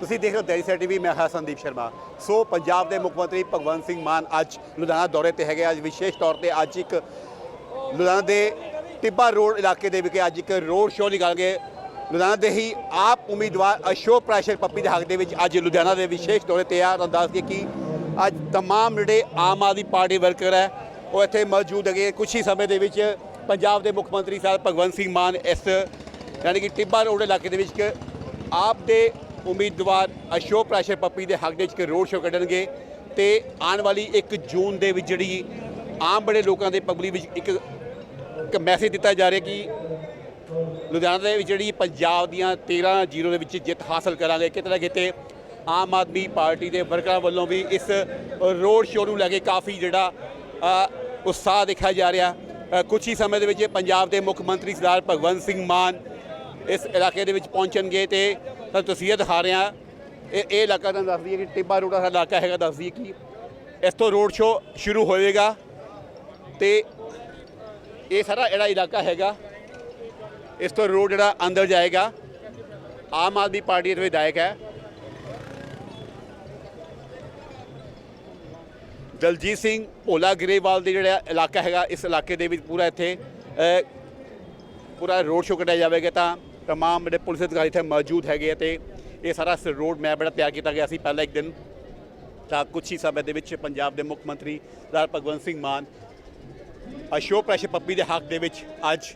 ਤੁਸੀਂ ਦੇਖ ਰਹੇ ਹੋ ਦੈਨਿਕ ਟੀਵੀ, ਮੈਂ ਹਾਂ ਸੰਦੀਪ ਸ਼ਰਮਾ। ਸੋ ਪੰਜਾਬ ਦੇ ਮੁੱਖ ਮੰਤਰੀ ਭਗਵੰਤ ਸਿੰਘ ਮਾਨ ਅੱਜ ਲੁਧਿਆਣਾ ਦੌਰੇ ਤੇ ਹੈਗੇ ਅੱਜ ਵਿਸ਼ੇਸ਼ ਤੌਰ ਤੇ ਅੱਜ ਇੱਕ ਲੁਧਿਆਣਾ ਦੇ ਟਿੱਬਾ ਰੋਡ ਇਲਾਕੇ ਦੇ ਵਿਖੇ ਅੱਜ ਇੱਕ ਰੋਡ ਸ਼ੋਅ ਨਿਕਾਲ ਗਏ। ਲੁਧਿਆਣਾ ਦੇ ਹੀ ਆਪ ਉਮੀਦਵਾਰ ਅਸ਼ੋਕ ਪ੍ਰੈਸ਼ਰ ਪੱਪੀ ਦੇ ਹੱਕ ਦੇ ਵਿੱਚ ਅੱਜ ਲੁਧਿਆਣਾ ਦੇ ਵਿਸ਼ੇਸ਼ ਦੌਰੇ ਤੇ ਆ। ਤੁਹਾਨੂੰ ਦੱਸ ਦਈਏ ਕਿ ਅੱਜ ਤਮਾਮ ਜਿਹੜੇ ਆਮ ਆਦਮੀ ਪਾਰਟੀ ਵਰਕਰ ਹੈ, ਉਹ ਇੱਥੇ ਮੌਜੂਦ ਹੈਗੇ। ਕੁਝ ਹੀ ਸਮੇਂ ਦੇ ਵਿੱਚ ਪੰਜਾਬ ਦੇ ਮੁੱਖ ਮੰਤਰੀ ਸਾਹਿਬ ਭਗਵੰਤ ਸਿੰਘ ਮਾਨ ਇਸ, ਯਾਨੀ ਕਿ ਟਿੱਬਾ ਰੋਡ ਇਲਾਕੇ ਦੇ ਵਿੱਚ ਇੱਕ ਆਪ ਦੇ ਉਮੀਦਵਾਰ ਅਸ਼ੋਕ ਪ੍ਰਾਸ਼ਰ ਪੱਪੀ ਦੇ ਹੱਕ ਦੇ ਵਿੱਚ ਰੋਡ ਸ਼ੋਅ ਕੱਢਣਗੇ ਤੇ ਆਉਣ ਵਾਲੀ 1 ਜੂਨ ਦੇ ਵਿੱਚ ਜਿਹੜੀ ਆਮ ਬੜੇ ਲੋਕਾਂ ਦੇ ਪਬਲਿਕ ਵਿੱਚ ਇੱਕ ਇੱਕ ਮੈਸੇਜ ਦਿੱਤਾ ਜਾ ਰਿਹਾ ਕਿ ਲੁਧਿਆਣਾ ਦੇ ਵਿੱਚ ਜਿਹੜੀ ਪੰਜਾਬ ਦੀਆਂ 13 ਜ਼ੀਰੋ ਦੇ ਵਿੱਚ ਜਿੱਤ ਹਾਸਲ ਕਰਾਂਗੇ। ਕਿਤੇ ਨਾ ਕਿਤੇ ਆਮ ਆਦਮੀ ਪਾਰਟੀ ਦੇ ਵਰਕਰਾਂ ਵੱਲੋਂ ਵੀ ਇਸ ਰੋਡ ਸ਼ੋਅ ਨੂੰ ਲੈ ਕੇ ਕਾਫੀ ਜਿਹੜਾ ਉਤਸ਼ਾਹ ਦੇਖਿਆ ਜਾ ਰਿਹਾ। ਅ, ਕੁਝ ਹੀ ਸਮੇਂ ਦੇ ਵਿੱਚ ਪੰਜਾਬ ਦੇ ਮੁੱਖ ਮੰਤਰੀ ਸਰਦਾਰ ਭਗਵੰਤ ਸਿੰਘ ਮਾਨ ਇਸ ਇਲਾਕੇ ਦੇ ਵਿੱਚ ਪਹੁੰਚਣਗੇ ਤੇ ਤੁਹਾਨੂੰ ਤਸਵੀਰ ਦਿਖਾ ਰਿਹਾ। ਇਹ ਇਹ ਇਲਾਕਾ ਤੁਹਾਨੂੰ ਦੱਸਦੀ ਹੈ ਕਿ ਟਿੱਬਾ ਰੋਡ ਦਾ ਇਲਾਕਾ ਹੈਗਾ ਦੱਸਦੀ ਕਿ ਇਸ ਤੋਂ ਰੋਡ ਸ਼ੋਅ ਸ਼ੁਰੂ ਹੋਵੇਗਾ ਤੇ ਇਹ ਸਾਰਾ ਜਿਹੜਾ ਇਲਾਕਾ ਹੈਗਾ, ਇਸ ਤੋਂ ਰੋਡ ਜਿਹੜਾ ਅੰਦਰ ਜਾਏਗਾ। ਆਮ ਆਦਮੀ ਪਾਰਟੀ ਦੇ ਵਿਧਾਇਕ ਹੈ। ਦਲਜੀਤ ਸਿੰਘ ਭੋਲਾ ਗਰੇਵਾਲ ਦੇ ਜਿਹੜਾ ਇਲਾਕਾ ਹੈਗਾ, ਇਸ ਇਲਾਕੇ ਦੇ ਵਿੱਚ ਪੂਰਾ ਇੱਥੇ ਪੂਰਾ ਰੋਡ ਸ਼ੋਅ ਕੱਢਿਆ ਜਾਵੇਗਾ ਤਾਂ ਤਮਾਮ ਜਿਹੜੇ ਪੁਲਿਸ ਅਧਿਕਾਰੀ ਇੱਥੇ ਮੌਜੂਦ ਹੈਗੇ ਆ ਤੇ ਇਹ ਸਾਰਾ ਰੋਡ ਮੈਪ ਜਿਹੜਾ ਤਿਆਰ ਕੀਤਾ ਗਿਆ ਸੀ ਪਹਿਲਾਂ ਇੱਕ ਦਿਨ ਤਾਂ ਕੁਛ ਹੀ ਸਮੇਂ ਦੇ ਵਿੱਚ ਪੰਜਾਬ ਦੇ ਮੁੱਖ ਮੰਤਰੀ ਸਰਦਾਰ ਭਗਵੰਤ ਸਿੰਘ ਮਾਨ ਅਸ਼ੋਕ ਪ੍ਰੈਸ਼ਰ ਪੱਪੀ ਦੇ ਹੱਕ ਦੇ ਵਿੱਚ ਅੱਜ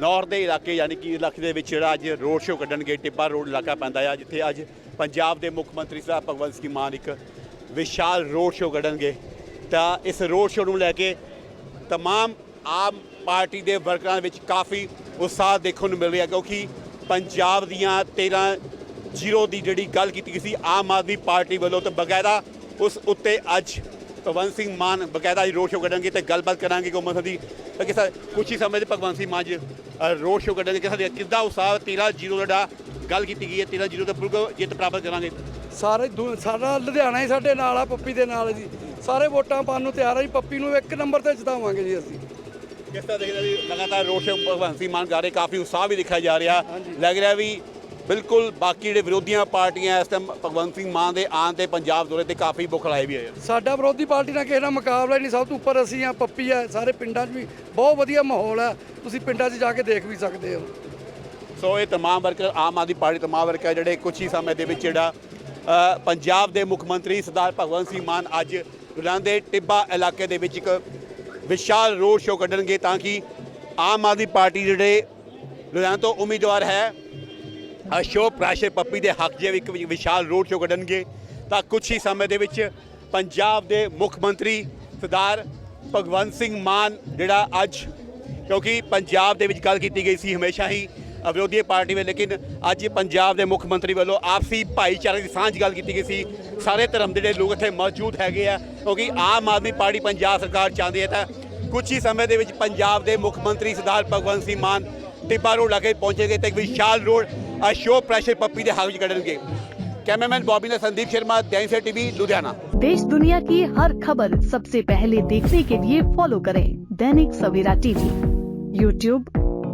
ਨੌਰ ਦੇ ਇਲਾਕੇ ਯਾਨੀ ਕਿ ਇਲਾਕੇ ਦੇ ਵਿੱਚ ਜਿਹੜਾ ਅੱਜ ਰੋਡ ਸ਼ੋਅ ਕੱਢਣਗੇ ਟਿੱਬਾ ਰੋਡ ਇਲਾਕਾ ਪੈਂਦਾ ਆ ਜਿੱਥੇ ਅੱਜ ਪੰਜਾਬ ਦੇ ਮੁੱਖ ਮੰਤਰੀ ਸਾਹਿਬ ਭਗਵੰਤ ਸਿੰਘ ਮਾਨ ਇੱਕ ਵਿਸ਼ਾਲ ਰੋਡ ਸ਼ੋਅ ਕੱਢਣਗੇ ਤਾਂ ਇਸ ਰੋਡ ਸ਼ੋਅ ਨੂੰ ਲੈ ਕੇ ਤਮਾਮ ਆਮ ਪਾਰਟੀ ਦੇ ਵਰਕਰਾਂ ਵਿੱਚ ਕਾਫੀ ਉਤਸ਼ਾਹ ਦੇਖਣ ਨੂੰ ਮਿਲ ਰਿਹਾ, ਕਿਉਂਕਿ ਪੰਜਾਬ ਦੀਆਂ 13 ਜ਼ੀਰੋ ਦੀ ਜਿਹੜੀ ਗੱਲ ਕੀਤੀ ਗਈ ਸੀ, ਆਮ ਆਦਮੀ ਪਾਰਟੀ ਵੱਲੋਂ, ਤੇ ਬਗੈਰਾ ਉਸ ਉੱਤੇ ਅੱਜ ਭਗਵੰਤ ਸਿੰਘ ਮਾਨ ਬਕਾਇਦਾ ਰੋਡ ਸ਼ੋਅ ਕੱਢਣਗੇ ਤੇ ਗੱਲਬਾਤ ਕਰਾਂਗੇ ਕਿ ਉਮਰ ਦੀ ਕਿ ਸਰ ਕੁਛ ਹੀ ਸਮੇਂ ਦੇ ਭਗਵੰਤ ਸਿੰਘ ਮਾਨ ਜੀ ਰੋਡ ਸ਼ੋਅ ਕੱਢਣਗੇ ਕਿ ਸਾਡੇ ਕਿੱਦਾਂ ਉਤਸ਼ਾਹ 13 ਜ਼ੀਰੋ ਜਿਹੜਾ ਗੱਲ ਕੀਤੀ ਗਈ ਹੈ 13 ਜ਼ੀਰੋ ਤੇ ਬਿਲਕੁਲ ਜਿੱਤ ਪ੍ਰਾਪਤ ਕਰਾਂਗੇ। ਸਾਰੇ ਦੁ- ਸਾਰਾ ਲੁਧਿਆਣਾ ਹੀ ਸਾਡੇ ਨਾਲ ਆ, ਪੱਪੀ ਦੇ ਨਾਲ ਜੀ। ਸਾਰੇ ਵੋਟਾਂ ਪਾਉਣ ਨੂੰ ਤਿਆਰ ਆ ਜੀ, ਪੱਪੀ ਨੂੰ ਇੱਕ ਨੰਬਰ ਤੇ ਜਿਤਾਵਾਂਗੇ ਜੀ ਅਸੀਂ। ਕਿਸ ਤਰ੍ਹਾਂ ਦੇਖਦੇ ਵੀ ਲਗਾਤਾਰ ਰੋਡ ਸ਼ੋਅ ਭਗਵੰਤ ਸਿੰਘ ਮਾਨ ਕਰ ਰਹੇ ਕਾਫੀ ਉਤਸ਼ਾਹ ਵੀ ਦਿਖਾਇਆ ਜਾ ਰਿਹਾ ਲੱਗ ਰਿਹਾ ਵੀ ਬਿਲਕੁਲ ਬਾਕੀ ਜਿਹੜੇ ਵਿਰੋਧੀਆਂ ਪਾਰਟੀਆਂ ਇਸ ਟਾਈਮ ਭਗਵੰਤ ਸਿੰਘ ਮਾਨ ਦੇ ਆਉਣ ਤੇ ਪੰਜਾਬ ਦੌਰੇ ਤੇ ਕਾਫੀ ਬੁਖਲਾਏ ਵੀ ਹੋਏ ਆ ਸਾਡਾ ਵਿਰੋਧੀ ਪਾਰਟੀ ਨਾਲ ਕਿਸੇ ਨਾਲ ਮੁਕਾਬਲਾ ਹੀ ਨਹੀਂ ਸਭ ਤੋਂ ਉੱਪਰ ਅਸੀਂ ਆ ਪੱਪੀ ਆ ਸਾਰੇ ਪਿੰਡਾਂ 'ਚ ਵੀ ਬਹੁਤ ਵਧੀਆ ਮਾਹੌਲ ਆ ਤੁਸੀਂ ਪਿੰਡਾਂ 'ਚ ਜਾ ਕੇ ਦੇਖ ਵੀ ਸਕਦੇ ਹੋ ਸੋ ਇਹ तमाम ਵਰਕਰ ਆਮ ਆਦਮੀ ਪਾਰਟੀ तमाम ਵਰਕਰ ਜਿਹੜੇ ਕੁਝ ਹੀ ਸਮੇਂ ਦੇ ਵਿੱਚ ਜਿਹੜਾ ਅ, ਪੰਜਾਬ ਦੇ ਮੁੱਖ ਮੰਤਰੀ ਸਰਦਾਰ ਭਗਵੰਤ ਸਿੰਘ ਮਾਨ ਅੱਜ ਲੁਧਿਆਣਾ ਦੇ ਟਿੱਬਾ ਇਲਾਕੇ ਦੇ ਵਿੱਚ ਇੱਕ ਵਿਸ਼ਾਲ ਰੋਡ ਸ਼ੋਅ ਕੱਢਣਗੇ ਤਾਂ ਕਿ ਆਮ ਆਦਮੀ ਪਾਰਟੀ ਜਿਹੜੇ ਲੁਧਿਆਣਾ ਤੋਂ ਉਮੀਦਵਾਰ ਹੈ ਅਸ਼ੋਕ ਪ੍ਰਾਸ਼ਰ ਪੱਪੀ ਦੇ ਹੱਕ ਜੇ ਇੱਕ ਵਿਸ਼ਾਲ ਰੋਡ ਸ਼ੋਅ ਕੱਢਣਗੇ। ਤਾਂ ਕੁਝ ਹੀ ਸਮੇਂ ਦੇ ਵਿੱਚ ਪੰਜਾਬ ਦੇ ਮੁੱਖ ਮੰਤਰੀ ਸਰਦਾਰ ਭਗਵੰਤ ਸਿੰਘ ਮਾਨ ਜਿਹੜਾ ਅੱਜ, ਕਿਉਂਕਿ ਪੰਜਾਬ ਦੇ ਵਿੱਚ ਗੱਲ ਕੀਤੀ ਗਈ ਸੀ, ਹਮੇਸ਼ਾ ਹੀ ਵਿਰੋਧੀ ਪਾਰਟੀ ਵਿੱਚ ਲੇਕਿਨ ਅੱਜ ਪੰਜਾਬ ਦੇ ਮੁੱਖ ਮੰਤਰੀ ਵੱਲੋਂ ਆਪਸੀ ਭਾਈਚਾਰੇ ਦੀ ਸਾਂਝ ਗੱਲ ਕੀਤੀ ਗਈ ਸੀ। ਸਾਰੇ ਧਰਮ ਦੇ ਜਿਹੜੇ ਲੋਕ ਇੱਥੇ ਮੌਜੂਦ ਹੈਗੇ ਆ, ਕਿਉਂਕਿ ਆਮ ਆਦਮੀ ਪਾਰਟੀ ਪੰਜਾਬ ਸਰਕਾਰ ਚਾਹੁੰਦੀ ਹੈ, ਤਾਂ ਕੁਝ ਹੀ ਸਮੇਂ ਦੇ ਵਿੱਚ ਪੰਜਾਬ ਦੇ ਮੁੱਖ ਮੰਤਰੀ ਸਰਦਾਰ ਭਗਵੰਤ ਸਿੰਘ ਮਾਨ ਟਿੱਬਾ ਰੋਡ ਲਾਗੇ ਪਹੁੰਚੇਗੇ ਤੇ ਵਿਸ਼ਾਲ ਰੋਡ ਅਸ਼ੋ ਪ੍ਰੈਸ਼ਰ ਪੱਪੀ ਦੇ ਹੱਕ ਕੱਢਣਗੇ। कैमरामैन बॉबी ने संदीप शर्मा दैनिक से टीवी लुधियाना देश दुनिया की हर खबर सबसे पहले देखने के लिए फॉलो करें Dainik Savera TV YouTube